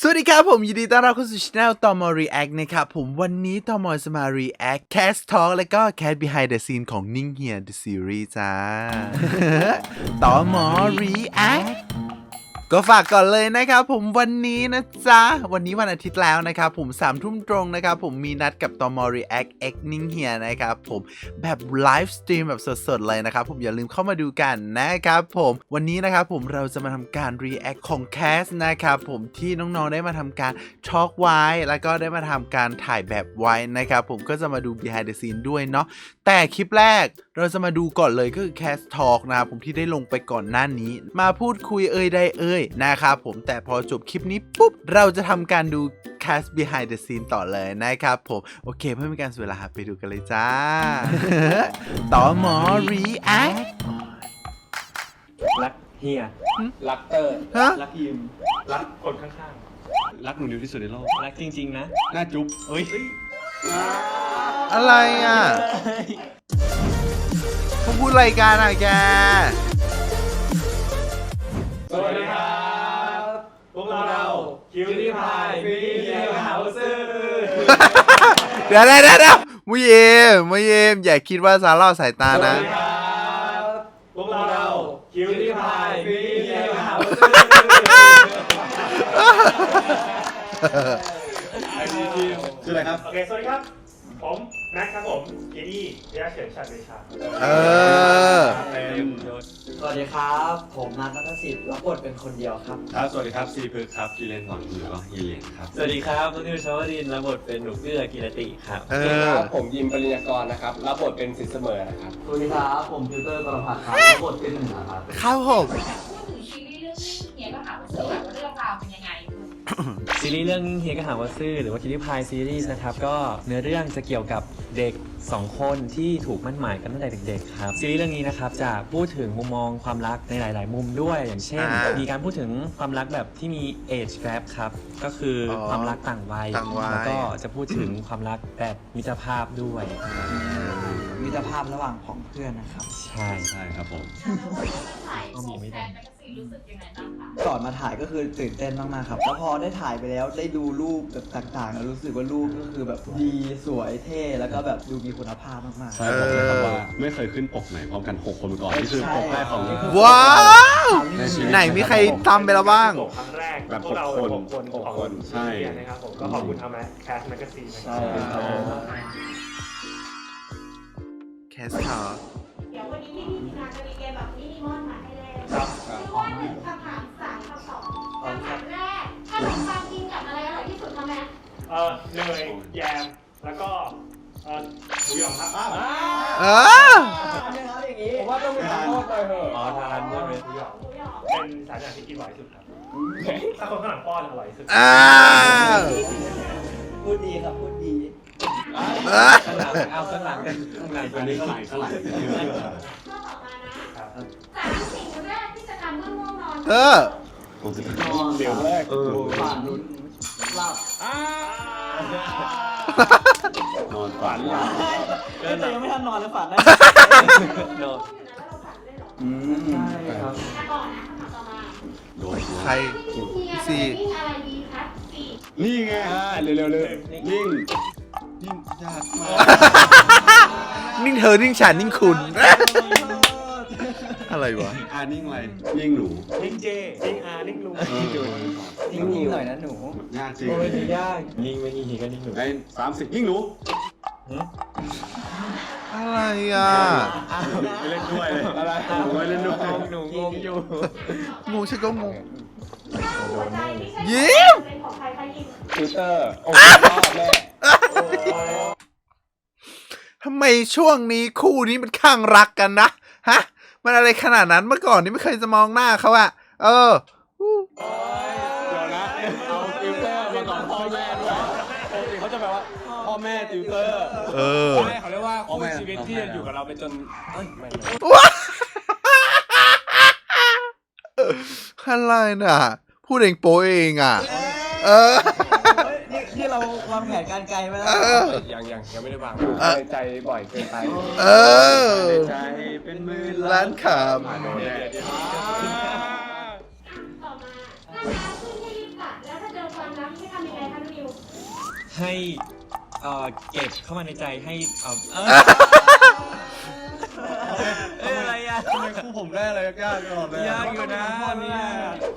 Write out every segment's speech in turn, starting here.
สวัสดีครับ ผมยินดีต้อนรับเข้าสู่ช่องตอมอรีแอคนะครับ ผมวันนี้ตอมอจะมารีแอคแคสทอ l k แล้วก็ Cat Behind the Scene ของนิ่งเฮีย The Series จ้าตอมอรีแอค ก็ฝากก่อนเลยนะครับผมวันนี้นะจ๊ะ วันนี้วันอาทิตย์แล้วนะครับผมสามทุ่มตรงนะครับผมมีนัดกับตอมอรีแอคเอ็กนิ่งเฮียนะครับผมแบบไลฟ์สตรีมแบบสดๆเลยนะครับผมอย่าลืมเข้ามาดูกันนะครับผมวันนี้นะครับผมเราจะมาทำการรีแอคของแคสนะครับผมที่น้องๆได้มาทำการทอล์กไว้ แล้วก็ได้มาทำการถ่ายแบบไว้นะครับผมก็จะมาดู behind the scene ด้วยเนาะแต่คลิปแรก เราจะมาดูก่อนเลยก็คือแคสทอล์กนะครับผมที่ได้ลงไปก่อนหน้านี้ มาพูดคุยเอ่ยได้เอ่ยนะครับผมแต่พอจบคลิปนี้ปุ๊บ เราจะทำการดู cast behind the scene ต่อเลยนะครับผม โอเคเพื่อไม่ให้การเสียเวลาไปดูกันเลยจ้า ต่อหมอ react รักเฮีย รักเตอร์ ฮะ รักยิม รักคนข้างรักหนูนิวที่สุดในโลก รักจริง ๆ นะ หน้าจุ๊บเอ้ย อะไรอะ เขาพูดรายการอะแกๆสวัสดีครับ พวกเราคิวรี่พายฟีเดียเฮาส์เดี๋ยวเดี๋ยวเดี๋ยวเดี๋ยวมุยเยมมุยเยมอย่าคิดว่าซาร่าสายตานะครับ พวกเราคิวรี่พายฟีเดียเฮาส์ชื่ออะไรครับ โอเค สวัสดีครับ ผม แม็กครับผมเกดี้เดียเฉินชัดเดชาเออเป็นสวัสดีครับ ผมนัทนัทสิทธิ์รับบทเป็นคนเดียวครับ ครับ สวัสดีครับซีพึกครับกีเลนหวังหรือว่าฮีเลนครับ สวัสดีครับน้องนิวชาวดินรับบทเป็นหนูเกื้อกิรติครับ เอสวัสดีอครับผมยิมปริญญากรนะครับ รับบทเป็นสิทธิ์เสมอนะครับ สวัสดีครับ ผมพิวเตอร์กรพัฒน์ครับรับบทเป็นหนึ่งนะครับ ครับผม พูดถึงซีรีส์เรื่องนี้เนี่ยก็ถามว่าเสือว่าเรื่องราวเป็นยังไง ซีรีส์เรื่องเฮียก็หาว่าซื่อหรือว่าคิดที่พายซีรีส์นะครับ ก็เนื้อเรื่องจะเกี่ยวกับเด็ก 2 คนที่ถูกมั่นหมายกันตั้งแต่เด็กๆครับ ซีรีส์เรื่องนี้นะครับจะพูดถึงมุมมองความรักในหลาย ๆ มุมด้วย อย่างเช่น อ่ามีมีการพูดถึงความรักแบบที่มี age gap ครับ ก็คือออความรักต่างวัย ต่างวัย แล้วก็จะพูดถึงความรักแบบมิตรภาพด้วย มิตรภาพระหว่างของเพื่อนนะครับ ใช่ใช่ครับผมถ่ายของแฟนแมกกาซีนรู้สึกยังไงบ้างคะก่อนมาถ่ายก็คือตื่นเต้นมากๆครับแล้วพอได้ถ่ายไปแล้วได้ดูรูปแบบต่างๆแล้วรู้สึกว่ารูปก็คือแบบดีสวยเท่แล้วก็แบบดูมีคุณภาพมากใช่บอกเลยครับว่าไม่เคยขึ้นปกไหนพร้อมกัน 6 คนมาก่อนนี่คือปกแรกของ ว้าว ในชีวิต ไหนมีใครทำไปแล้วบ้าง ครั้งแรกแบบพวกเราหกคนหกคนหกของคนใช่ซีรีส์นะครับผมก็ขอบคุณทางแคสแมกกาซีนนะๆครัใช่บ ครับผมแคสทอเดี๋ยววันนี้ที่ทีมงาจะมีเกมแบบมินิมอนมาให้เล่นครับข้อหนึ่งคำถามสามคำตอบคำถามแรกขนมปังกินกับอะไรอร่อยที่สุดคะแม่เออเนยแยมแล้วก็เออหมูหยองครับเออผมว่าต้องมีทางโทษเลยเหรอ๋อทานใช่ไหมหมูหยองหมูหยองเป็นสายอาหารที่กินบ่อยที่สุดครับถ้าคนข้างหลังป้อนอร่อยที่สุดอ้าวพูดดีครับพูด เออข้างหลังเอาข้างหลังกันข้างหลังอันนี้เท่าไหร่เท่าไหร่ข้อต่อมานะครับสามสิ่งแรกที่จะทำเมื่อง่วงนอนเออผมจะนอนเดี๋ยวแรกเออฝันหลับนอนฝันหลับแต่ยังไม่ทันนอนแล้วฝันได้โนง่วงอยู่นะแล้วเราฝันด้วยเหรออืมครับอะก่อนนะคำถามต่อมาโดนหัวใคร เฮียสี่จะวิ่งอะไรดีครับสี่นี่ไงเร็วๆเลยนิ่ง นิ่งยากมากนิ่งเธอ นิ่งฉัน นิ่งคุณ อะไรวะ อ่านิ่งอะไรนิ่งหนูนิ่งเจนิ่งอาร์นิ่งลุงเออนิ่งๆหน่อยนะหนูยากจริงโอ้ยยากนิ่งไม่นิ่งก็นิ่งหนูไอ้สามสิบนิ่งหนูอะไรอะไม่เล่นด้วยเลยอะไรไม่เล่นด้วยหนูงงอยู่งูฉันก็งงหัวใจที่ใช้ยิ้มเป็นของใครคะยิมฟิลเตอร์โอ้โหชอบแม่ ทำไมช่วงนี้คู่นี้มันข้างรักกันนะ ฮะ มันอะไรขนาดนั้นเมื่อก่อนนี่ไม่เคยจะมองหน้าเขาอะเออเดี๋ยวนะเอาฟิลเตอร์มาก่อนพ่อแม่ด้วยปกติเขาจะแบบว่าพ่อแม่ฟิลเตอร์เออแม่เขาเรียกว่าคู่ชีวิตที่จะอยู่กับเราไปจนเอ้ยไม่ไม่ว้าอะไรน่ะ พูดเองโปเองอะ เออนี่ที่เรา วางแผนการไกลไว้แล้วเออ ยังยังยังไม่ได้วางเออในใจบ่อยเกินไปเออ ใจเป็นหมือล้านคอ่าโดนแน่ต่อมาถ้าเช้าขึ้นให้รีบกลับแล้วถ้าเจอควันทำยังไงคะนิวให้เอ่อเก็บเข้ามาในใจให้เอ่อเอ้ยเอ้ยอะไรอะทำไมคู่ผมได้อะไรยากๆตลอดเลยยากอยู่นะเนี่ย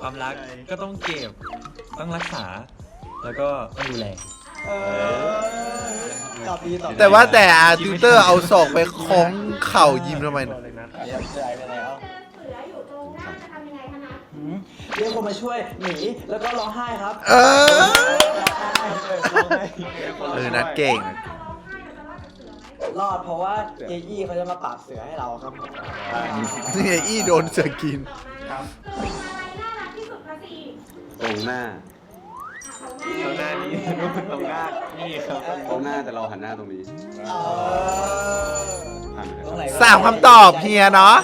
ความรักก็ต้องเก็บ ต้องรักษา แล้วก็ต้องดูแล ตอบดีตอบดีแต่ว่าแต่อาติวเตอร์เอาศอกไปคล้องเข่ายิ้มทำไมตัวเลยนะเรียบใจไปแล้วเจอเสืออยู่ตรงหน้าจะทำยังไงคะนะหืมเรียกคนมาช่วยหนีแล้วก็ร้องไห้ครับเออ เออ นัดเก่งถ้าเราร้องไห้เราจะรอดจากเสือไหมรอดเพราะว่าเจยี่เขาจะมาปราบเสือให้เราครับผมนี่ไงอี้โดนเสือกิน ต่อมาเกิดอะไรน่ารักที่สุดคะสี่ตรงหน้าอะ ตรงหน้าตรงหน้านี้ตรงหน้านี่ครับตรงหน้าแต่เราหันหน้าตรงนี้เออหันไปตรงไหนสามคำตอบเฮียเนาะ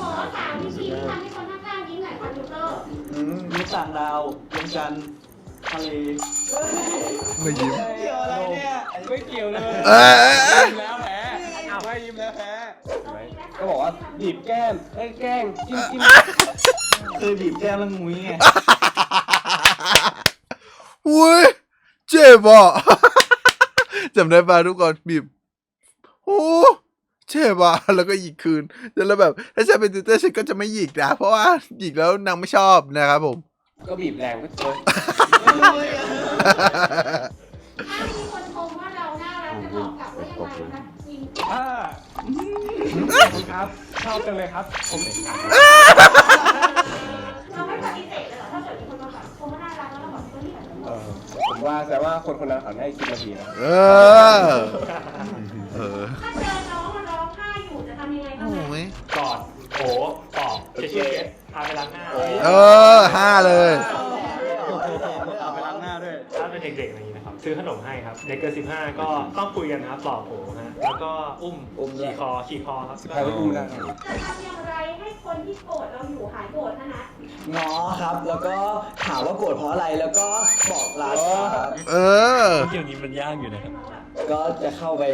ขอสามวิธีที่ทำให้คนข้างๆยิ้มหน่อยคอมพิวเตอร์อืมมีต่างดาวดวงจันทร์ทะเลไม่ยิ้ม เกี่ยวอะไรเนี่ย ไม่เกี่ยวเลยเออเออเออ ยิ้มแล้วแพ้อ้าวไม่ยิ้มแล้วแพ้ก็บอกว่าบีบแก้มไอ้ยแกล้งจิ้มจิ้มเคยบีบแก้มแล้วงุ้ยไง อุ้ยเจ็บอะ จำได้ปะทุกคนบีบโอ้เจ็บอะแล้วก็หยิกคืนแล้วแบบ ถ้าฉันเป็นติวเตอร์ฉันก็จะไม่หยิกนะเพราะว่าหยิกแล้วนางไม่ชอบนะครับผม ก็บีบแรงก็เจอถ้ามีคนชมว่าเราน่ารักจะตอบกลับว่ายังไงคะยิ้มอ่าขอบคุณครับชอบจังเลยครับผมเราไม่ ผมว่าแต่ว่าคนคนนั้นเขาให้คิดนาทีนะเออ เออ ถ้าเจอน้องมันร้องไห้อยู่จะทำยังไงโอ้คะแม่ยกอดโผปอบเช็ดเช็ดพาไปล้างหน้า เออห้าเลย เอ ซื้อขนมให้ครับเด็กเกิน15ก็ต้องคุยกันนะครับปลอบโผฮะแล้วก็อุ้มอุ้มด้วย ขี่คอขี่คอครับใครก็ดูได้จะทำอย่างไรให้คนที่โกรธเราอยู่หายโกรธนะนะง้อครับ แล้วก็ถามว่าโกรธเพราะอะไร แล้วก็บอกรักครับ เออเกี่ยวนี้มันยากอยู่นะครับ ก็จะเข้าไป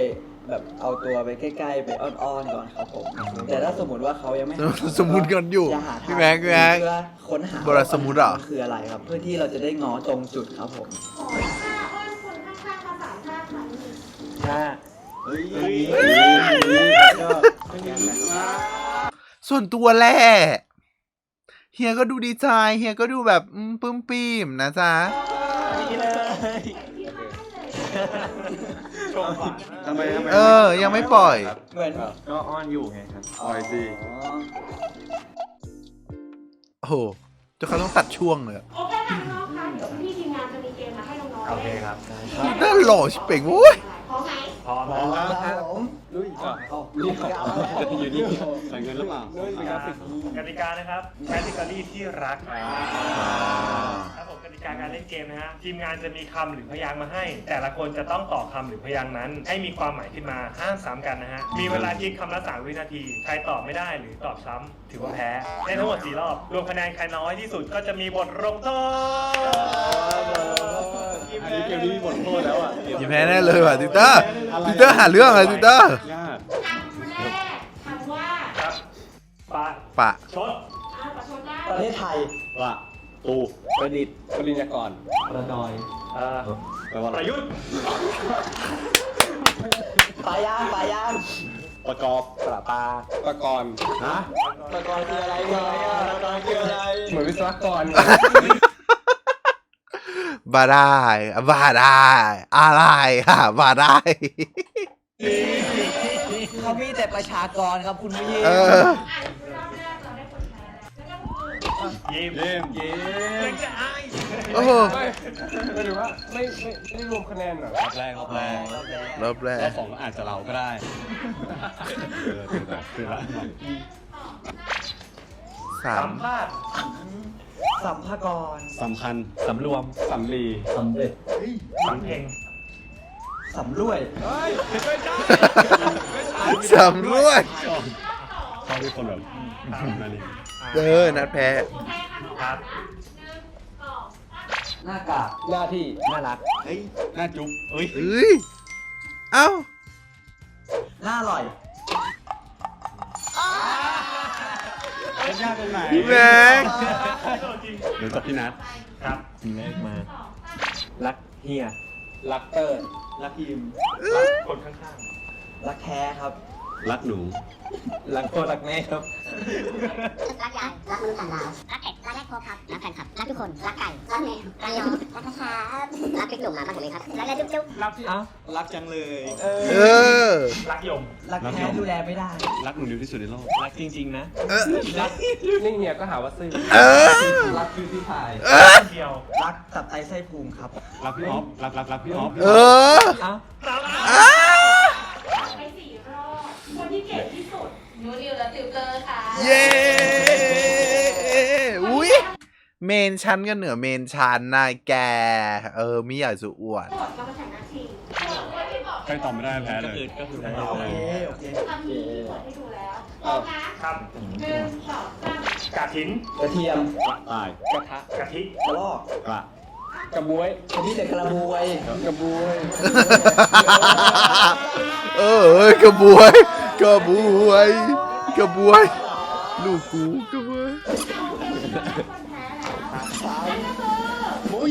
แบบเอาตัวไปใกล้ๆ ไปอ้อนๆ ก่อนครับผม แต่ถ้าสมมติว่าเขายังไม่หาสมมุติกันอยู่จะหาทางพี่แม็กพี่แม็กเพื่อค้นหาบรัสมุติเหรอมันคืออะไรครับ เพื่อที่เราจะได้ง้อตรงจุดครับผม ขอท่า ถ้าส่วนตัวแหละเฮียก็ดูดีใจเฮียก็ดูแบบอืมปลื้มปิ่มนะจ๊ะที่ข้างให้เลยชมหวานทำไมทำไมเออยังไม่ปล่อย เหมือนก็อ้อนอยู่ไงครับปล่อยสิโอ้โหจนเขาต้องตัดช่วงเลยอะโอเคค่ะน้องๆคะเดี๋ยวพี่ทีมงานจะมีเกมมาให้น้องๆโอเคเล่น ครับ น่าหล่อชิบเป่งโว้ย พร้อมไหมพร้อมพร้อมครับครับผมลุยอะเอารีบเอาอยู่นี่ใส่เงินหรือเปล่าลุยเป็นกราฟิกกติกานะครับแคตตากรีที่รักครับผมกติกาการเล่นเกมนะฮะทีมงานจะมีคำหรือพยางค์มาให้ แต่ละคนจะต้องตอบคำหรือพยางค์นั้น ให้มีความหมายขึ้นมาห้ามซ้ำกันนะฮะมีเวลาคิดคำละสามวินาที ใครตอบไม่ได้หรือตอบซ้ำถือว่าแพ้ได้ทั้งหมดสี่รอบรวมคะแนนใครน้อยที่สุดก็จะมีบทลงโทษ อันนี้เกมนี้มีบทโทษแล้วอะอย่าแพ้แน่เลยว่ะติวเตอร์ติวเตอร์หาเรื่องอะไรติวเตอร์ยากคำแรกคำว่าครับปะปะชดอ่าประชดได้ประเทศไทยว่าตูประดิษฐ์ปริญญากรประดอยเอ่อแปลว่าปอะไรระยุทธ์ปลายางปลายางประกอบประปาประกรณ์ฮะตะกอนคืออะไรเนี่ยตะกอนคืออะไร เหมือนวิศวกร บาได้บาได้ อะไรอะบาได้ เขามีแต่ประชากรครับคุณผู้หญิงเอออ่านรอบแรกเราได้คนแพ้แล้วก็คือยิ้มเยี่ยมเย้โอ้โหไม่ไม่ถือว่าไม่ไม่ไม่ได้รวมคะแนนเหรอรอบแรกรอบแรกรอบแรรอกบสองอาจจะเราก็ได้เออคือแบบคือละสามสัมภาษณ์ สัมภากรสำคัญสำรวมสำลีสำเร็จสำเพ็งสำรวยสำรวจชอบชอบที่คนแบบนั่นนี่เออนัดแพ้โอเคค่ะทุกคนหนึ่งสองสามหน้ากากหน้าที่น่ารักเฮ้ยหน้าจุ๊บเฮ้ยเอ้ยเอ้าหน้าอร่อย ยากตรงไหนพี่แม็กจริงเดี๋ยวกับพี่นัทไปครับเลขมาสองสามรักเฮีย รักเตอร์ รักทีมรักคนข้างรักแท้ครับ รักหนู รักพ่อรักแม่ครับ รักยายรักมนุษย์ต่างดาวรักเผ็ดรักแรก พบครับรักแฟนคลับรักทุกคนรักไก่รักแมวรักยอรักนะครับรักพริกหนุ่มหมาบ้านผมเองครับรักและจุ๊บจุ๊บๆรักที่เอ้ารักจังเลยเออ รักยม รักแท้ดูแลไม่ได้ รักหนูนิวที่สุดในโลก รักจริง ๆ นะเออ รักนี่เฮียก็หาว่าซื่อเออ รักคิวที่ถ่ายเออเดียว รักตับไตไส้พุงครับ รักพี่ออฟรักรักรักพี่ออฟเออ เอ้าอ้าไปสี่รอบคนที่เก่งที่สุดนูนิวและติวเตอร์ค่ะ เย้อุ้ย เมนชั้นก็เหนือเมนชั้นนายแก เออไม่อยากจะอวดโจทย์มาประชันนักชิงโจทย์ว่าที่บอกใครตอบไม่ได้แพ้เลย ก็คือโอเค โอเคคำนี้ที่เปิดให้ดูแล้วพร้อมนะครับหนึ่งสองสามกะถินกระเทียมตายกระทะกะทิกระลอกกระกระบวยกระบี่แต่กระบวยกระบวยเออกระบวยกระบวยกระบวยลูกกูกระบวย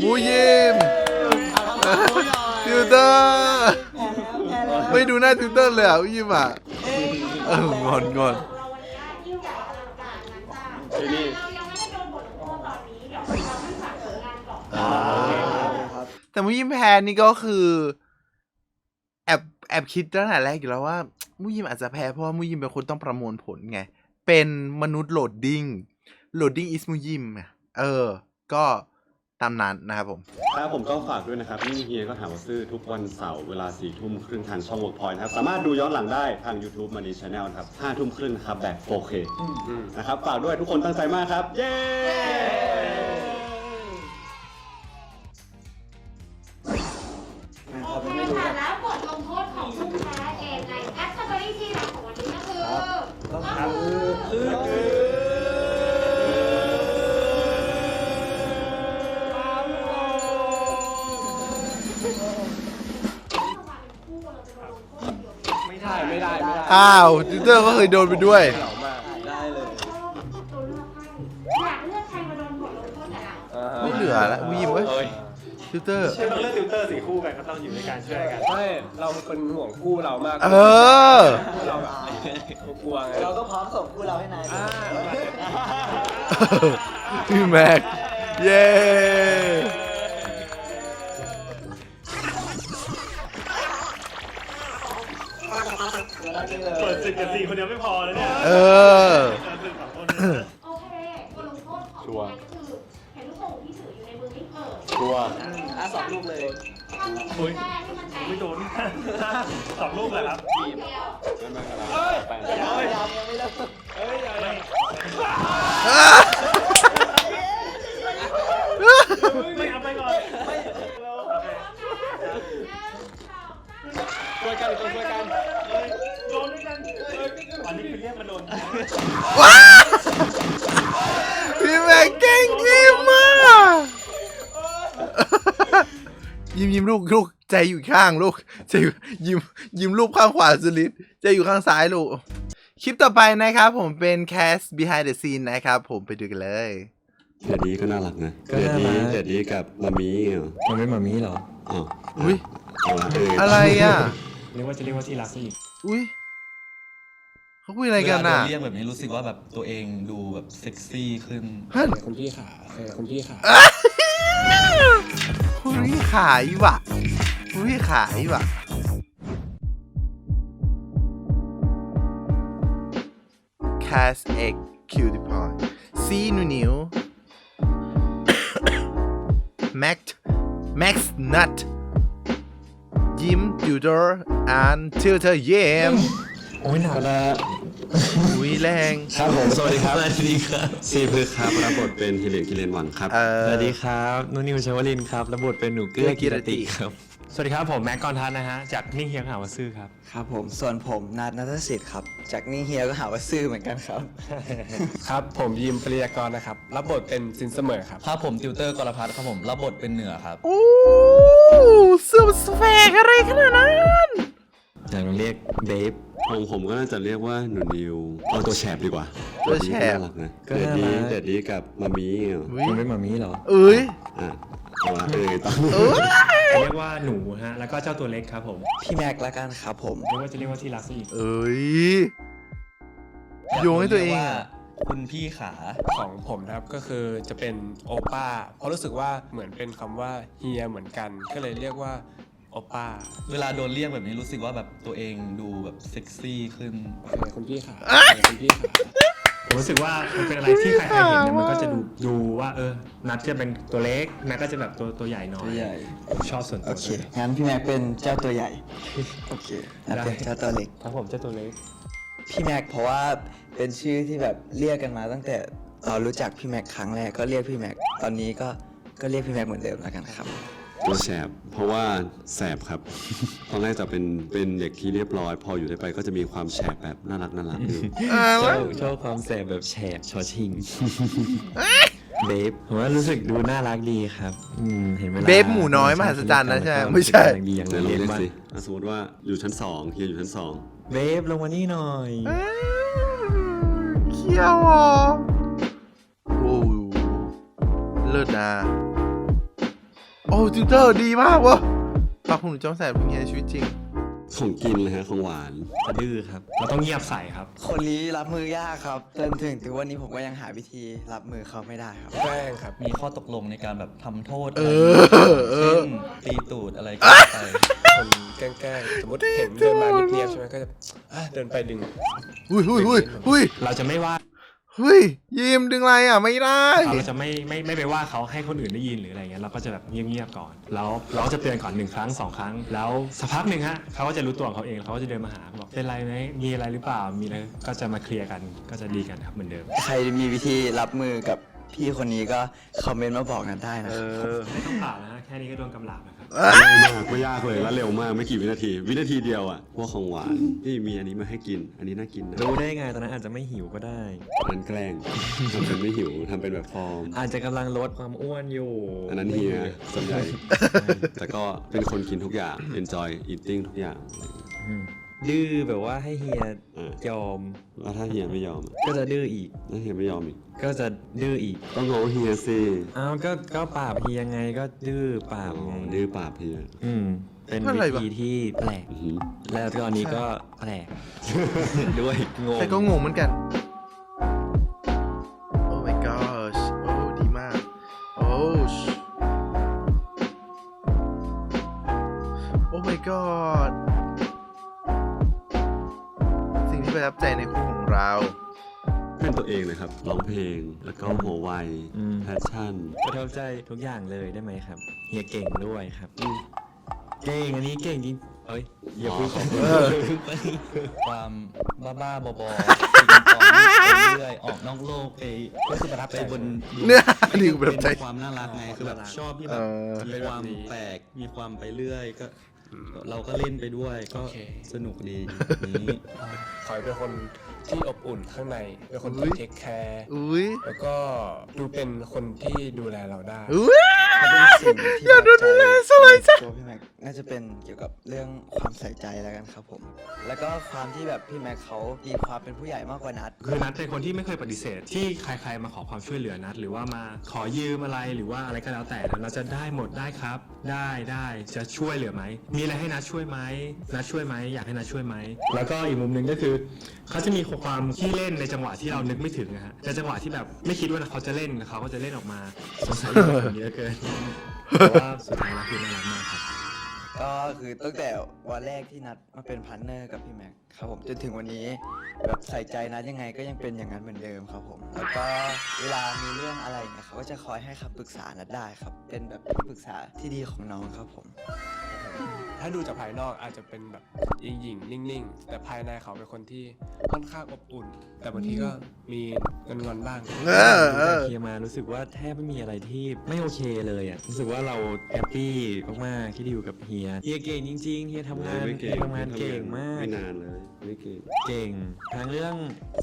คนแพ้แล้วมูยิมติวเตอร์ไม่ดูหน้าติวเตอร์เลยอะมูยิมอะเอองอนงอนเราวันนี้ยิ่งใหญ่อลังการงานจ้างแต่เรายังไม่ได้โดนบทลงโทษตอนนี้เดี๋ยวเราให้ฝากผลงานก่อนครับแต่มูยิมแพ้นี่ก็คือ แอบแอบคิดตั้งแต่แรกอยู่แล้วว่ามูยิมอาจจะแพ้เพราะว่ามูยิมเป็นคนต้องประมวลผลไง เป็นมนุษย์โหลดดิ้งโหลดดิ้งอิสมูยิมเออ ก็ ตามนั้นนะครับผม ครับผมก็ฝากด้วยนะครับนี่เฮียก็หาว่าซื้อทุกวันเสาร์เวลา4ี่ทุ่มครึ่งทางช่อง Workpoint นะครับ สามารถดูย้อนหลังได้ทาง YouTube มาดีช Channel นะครับห้าทุ่มครึ่งนะครับแบบ 4K นะครับ ฝากด้วยทุกคนตั้งใจมากครับ เย้ อ้าวติวเตอร์ก็เคยโดนไปด้วย เหล่ามากได้เลยตัวเลือกให้อยากเลือกใครมาโดนบทลงโทษแต่เราไม่เหลือละมูยิมเว้ยติวเตอร์ต้องเลือกติวเตอร์สี่คู่กันก็ต้องอยู่ในการช่วยกันไม่เราเป็นคนห่วงคู่เรามากเออเราแบบกลัวไงเราก็พร้อมส่งคู่เราให้นายอ่าพี่แม็ก เย้ เปิดศึกกันสี่คนเดียวไม่พอเลยเนี่ยเออ เปิดศึกสองคนโอเคบทลงโทษของนายก็คือเห็นลูกโป่งที่ถืออยู่ในมือนี่เปิดชัวร์อะสองลูกเลยทำมือแรกให้มันแตกไม่โดนสองลูกเลยครับเดียวยังยังไม่เลิกไม่เอาไปก่อนช่วยกันช่วยกัน ว้าพี่แม็กเก่งยิ้มมากยิ้มยิ้มลูกลูกใจอยู่ข้างลูกใจอยู่ยิ้มยิ้มลูกข้างขวาสุดฤทธิ์ใจอยู่ข้างซ้ายลูก คลิปต่อไปนะครับผมเป็น cast behind the scene นะครับ ผมไปดูกันเลย เดดดี้ก็น่ารักนะก็เดดน่ารัดี้ก เดดดี้กับมามีเหรอมันไม่มามีเหรออ๋ออุ้ย เอาละเอออะไรอะเรียกว่าจะเรียกว่าที่รักอีก อุ้ย เขาคุยอะไรกันอะเวลาโดเรียกแบบนี้รู้สึกว่าแบบตัวเองดูแบบเซ็กซี่ขึ้นเฮ้ยคุณพี่ขาเออคุณพี่ขาคุยขายว่ะคุยขายว่ะ Cast X Cutie Pie C นูนิว Max Max Nut ยิ้ม Tutor and Tutor เยี่ยม โอ้ยหนักก็ได้อุ้ยแรงครับผม สวัสดีครับ สวัสดีครับซีพึกษ์ครับรับบทเป็นฮิเลนคิเลนหวังครับ เออ สวัสดีครับนุ่นนิวชวลินครับรับบทเป็นหนูเกื้อกิรติครับ สวัสดีครับผมแม็กกอนทัศน์นะฮะ จากนิ่งเฮียงหาวาซื่อครับ ครับผมส่วนผมนัทนัทสิทธิ์ครับ จากนี่เฮียก็หาว่าซื่อเหมือนกันครับ ครับผมยิมปริยากรนะครับ รับบทเป็นซินเสมอครับ ครับผมติวเตอร์กรพัฒน์ครับผมรับบทเป็นเหนือครับ โอ้สุดสแฟกอะไรขนาดนั้น อยากเรียกเบฟของผมก็น่าจะเรียกว่าหนูนิวเอาตัวแฉบดีกว่าตัวแฉบ น่ารักนะก็เดดน่าดี้รักเดดดี้กับมามีเหรอคุณเป็นหมามีเหรอ เอ้ย อะเอาละเอ้ยต้องเอ้ยเรียกว่าหนูฮะ แล้วก็เจ้าตัวเล็กครับผมพี่แม็กละกันครับผมหรือว่าจะเรียกว่าที่รักซะอีกเอ้ย โยงให้ตัวเองอะ คุณพี่ขา ของผมนะครับก็คือจะเป็นโอป้าเพราะรู้สึกว่าเหมือนเป็นคำว่าเฮียเหมือนกัน ก็เลยเรียกว่า โอป้า เวลาโดนเรียกแบบนี้รู้สึกว่าแบบตัวเองดูแบบเซ็กซี่ขึ้นโอเคคุณพี่ขาคุณพี่ขาผมรู้สึกว่ามันเป็นอะไรที่ใครๆเห็นเนี่ยมันก็จะดูดูว่าเออ นัดจะเป็นตัวเล็กนัดก็จะแบบตัวตัวใหญ่หน่อยตัวใหญ่ผมชอบส่วนโอตัวเค งั้นพี่แม็กเป็นเจ้าตัวใหญ่ โอเคนัดเป็นเจ้าตัวเล็ก ครับผมเจ้าตัวเล็ก พี่แม็กเพราะว่าเป็นชื่อที่แบบเรียกกันมาตั้งแต่เรารู้จักพี่แม็กครั้งแรกก็เรียกพี่แม็ก ตอนนี้ก็ก็เรียกพี่แม็กเหมือนเดิมแล้วกันครับตัว แฉบเพราะว่าแสบครับ ตอนแรกจะเป็นเป็นเด็กที่เรียบร้อย พออยู่ได้ไปก็จะมีความแฉบแบบน่ารักน่ารักอยู่อ่าชวะอบชอบความแสบแบบแฉบชอชิงเบฟผมว่ารู้สึกดูน่ารักดีครับ อืมเห็นเวลาเบฟหมูน้อยมหัศจรรย์นะใช่ไหมไม่ใช่รู้สึกกำลังดีอย่างไหนเรีลองยนเรียกว่าสิอะสมมติว่าอยู่ชั้นสองเฮียอยู่ชั้นสองเบฟลงมานี่หน่อยเขี้ยวอะโอ้ยเลิศนะ โอ้ติวเตอร์ดีมากวะปากของหนูจอมแสบเป็นไงในชีวิตจริง ของกินเลยฮะของหวานจะดื้อครับเราต้องเงียบใส่ครับ คนนี้รับมือยากครับจนถึงถึงวันนี้ผมก็ยังหาวิธีรับมือเขาไม่ได้ครับแกล้งครับ มีข้อตกลงในการแบบทำโทษเออะไรอเอเช่อนตีตูดอะไรก็ว่าไป คนแกล้งๆสมมติเห็นเดินมาเนียบๆใช่ไหมก็จะอะเดินไปดึง อุ้ยอุ้ยอุ้ยอุ้ยเราจะไม่ว่า เฮ้ยยิมดึงอะไรอะไม่ได้ เราจะไม่ไม่ไม่ไปว่าเขาให้คนอื่นได้ยินหรืออะไรเงี้ยเราก็จะแบบเงียบๆก่อนแล้วเราก็จะเตือนก่อนหนึ่งครั้งสองครั้ง แล้วสักพักหนึ่งฮะเขาก็จะรู้ตัวของเขาเองเขาก็จะเดินมาหาบอกเป็นไรไหมมีอะไรหรือเปล่ามีอะไรก็จะมาเคลียร์กันก็จะดีกันครับเหมือนเดิม ใครมีวิธีรับมือกับ พี่คนนี้ก็คอมเมนต์มาบอกกันได้นะเอครับอ ไม่ต้องเปล่านะฮะแค่นี้ก็โดนกำลาบนะครับ ง่ายมากไม่ยากเลยแล้วเร็วมากไม่กี่วินาที วินาทีเดียวอะพวกของหวานนี่มีอันนี้มาให้กิน อันนี้น่ากินนะรู้ได้ไงตอนนั้นอาจจะไม่หิวก็ได้อันนั้นแกล้งทำเป็นไม่หิวทำเป็นแบบฟอร์ม อาจจะกำลังลดความอ้วนอยู่อันนั้นเฮียส่วนใหญ่แต่ก็เป็นคนกินทุกอย่าง enjoy eating ทุกอย่าง อืม ดื้อแบบว่าให้เฮียเออ ยอม แล้วถ้าเฮียไม่ยอมอะก็จะดื้ออีก ถ้าเฮียไม่ยอมอีก ก็จะดื้ออีกต้องง้อเฮียสิอ้าวก็ก็ปราบเฮียไงก็ดื้อปราบอ๋อไงดื้อปราบเฮียอืม เป็นอะไรวิวะ ธีที่แปลก อื้อหือแล้วก็อันนี้ก็แปลก ด้วยงง แต่ก็งงเหมือนกัน ที่ประทับใจในคู่ของเรา เป็นตัวเองเลยครับร้องเพลงแล้วก็หัวไวอืม แพชชั่น ประทับใจทุกอย่างเลยได้ไหมครับ เฮียเก่งด้วยครับเก่งอันนี้เก่งจริงเอ้ยอย่าพูดของเออ ความบ้าบ้าๆบอๆกินของไปเรื่อยออกนอกโลกไปก็คือประทับไปใจบนเนี่ยนี่คือประทับใจ เป็นความน่ารักไงคือแบบชอบที่แบบเออมีความแปลกมีความไปเรื่อยก็ เราก็เล่นไปด้วยก็โอเค สนุกดีนี้ ขอให้เป็นคนที่อบอุ่นข้างใน เป็นคนที่เทคแคร์ อุ้ยแล้วก็ดูเป็นคนที่ดูแลเราได้ อุ้ยถ้า เป็นสิ่งที่อย่าดูดูแลซะเลยจ้ะตัวพี่แม็กน่าจะเป็นเกี่ยวกับเรื่องความใส่ใจแล้วกันครับผม แล้วก็ความที่แบบพี่แม็กเขามีความเป็นผู้ใหญ่มากกว่านัด คือนัดเป็นคนที่ไม่เคยปฏิเสธ ที่ใครๆมาขอความช่วยเหลือนัด หรือว่ามาขอยืมอะไรหรือว่าอะไรก็แล้วแต่นะเราจะได้หมดได้ครับ ได้ได้จะช่วยเหลือไหมมีอะไรให้นัดช่วยไหมนัดช่วยไหมอยากให้นัดช่วยไหมแล้วก็อีกมุมหนึ่งก็คือเขาจะมีความขี้เล่นในจังหวะที่เรานึกไม่ถึงนะฮะในจังหวะที่แบบไม่คิดว่าเขาจะเล่นเขาก็จะเล่นออกมาสงสัยอยู่แบบนี้เหลือเพราะว่าสุดท้ายแล้วคือน่ารักมากครับ ก็คือตั้งแต่วันแรกที่นัดมาเป็นพาร์ทเนอร์กับพี่แม็กครับผมจนถึงวันนี้แบบใส่ใจนัดยังไงก็ยังเป็นอย่างนั้นเหมือนเดิมครับผม แล้วก็เวลามีเรื่องอะไรเนี่ยเขาก็จะคอยให้คำปรึกษานัดได้ครับ เป็นแบบที่ปรึกษาที่ดีของน้องครับผม ถ้าดูจากภายนอกอาจจะเป็นแบบหยิ่งๆนิ่งๆ แต่ภายในเขาเป็นคนที่ค่อนข้างอบอุ่น แต่บางทีก็มีงอนๆบ้าง เออเออเฮียมารู้สึกว่าแทบไม่มีอะไรที่ไม่โอเคเลยอะรู้สึกว่าเราแฮปปี้มากๆที่ได้อยู่กับเฮียเฮียเก่งจริงๆเฮียทำงานเฮียทำงานเก่งมาก ไม่นานเลย มไม่เก่งเก่งทั้งเรื่อง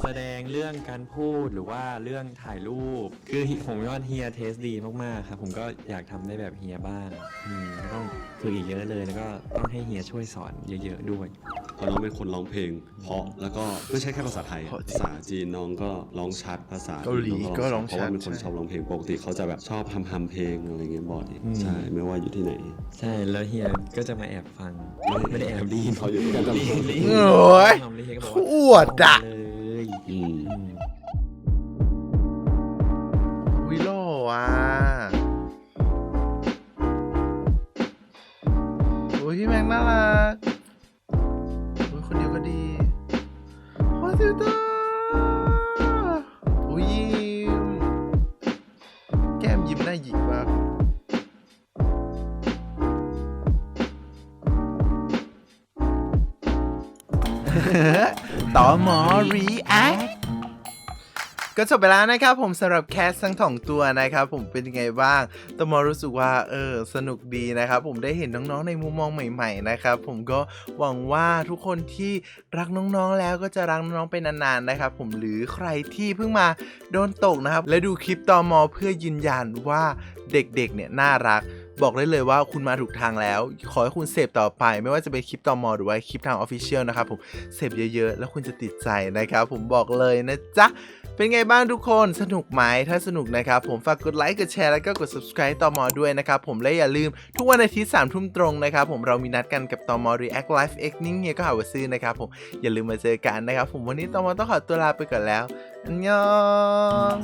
แสดงเรื่องการพูดหรือว่าเรื่องถ่ายรูป คือผมว่าเฮียเทสดีมากๆครับผมก็อยากทำได้แบบเฮียบ้างอืมก็ต้องฝึกอีกเยอะเลยแล้วก็ต้องให้เฮียช่วยสอนเยอะๆด้วย เพราะน้องเป็นคนร้องเพลง เพราะแล้วก็ไม่ใช่แค่ภาษาไทยอะเพราะจริงภาษาจีนน้องก็ร้องชัดภาษาเกาหลีน้ก็ร้องเพราะว่าชัดเป็นคนใช่ ชอบร้องเพลงปกติเขาจะแบบชอบทำทำเพลงอะไรเงี้ยบ่อยอืม ใช่ไม่ว่าอยู่ที่ไหน ใช่แล้วเฮียก็จะมาแอบฟัง ไม่ได้แอบดีเขาอยู่ด้วยกันตลอด โอ้ยทำเลยเฮียก็บอกอว่าวดอะ ต่อหมอรีแอคก็จบไปแล้วนะครับผมสำหรับแคสทั้งสองตัวนะครับผมเป็นยังไงบ้างตมอรู้สึกว่าเออสนุกดีนะครับผมได้เห็นน้องๆในมุมมองใหม่ๆนะครับผมก็หวังว่าทุกคนที่รักน้องๆแล้วก็จะรักน้องๆไปนานๆนะครับผมหรือใครที่เพิ่งมาโดนตกนะครับและดูคลิปตอมอเพื่อยืนยันว่าเด็กๆเนี่ยน่ารัก บอกได้เลยว่าคุณมาถูกทางแล้ว ขอให้คุณเสพต่อไป ไม่ว่าจะเป็นคลิปตอมอหรือว่าคลิปทางออฟฟิเชียลนะครับผมเสพเยอะๆ แล้วคุณจะติดใจนะครับ ผมบอกเลยนะจ๊ะ เป็นไงบ้างทุกคนสนุกไหมถ้าสนุกนะครับ ผมฝากกดไลค์กดแชร์แล้วก็กด subscribe ตอมอด้วยนะครับผมและอย่าลืมทุกวันอาทิตย์สามทุ่มตรงนะครับผมเรามีนัดกันกับตอมอ React Live X นิ่งเฮียก็หาวซื้อนะครับผมอย่าลืมมาเจอกันนะครับผมวันนี้ตอมอต้องขอตัวลาไปก่อนแล้วอันยอง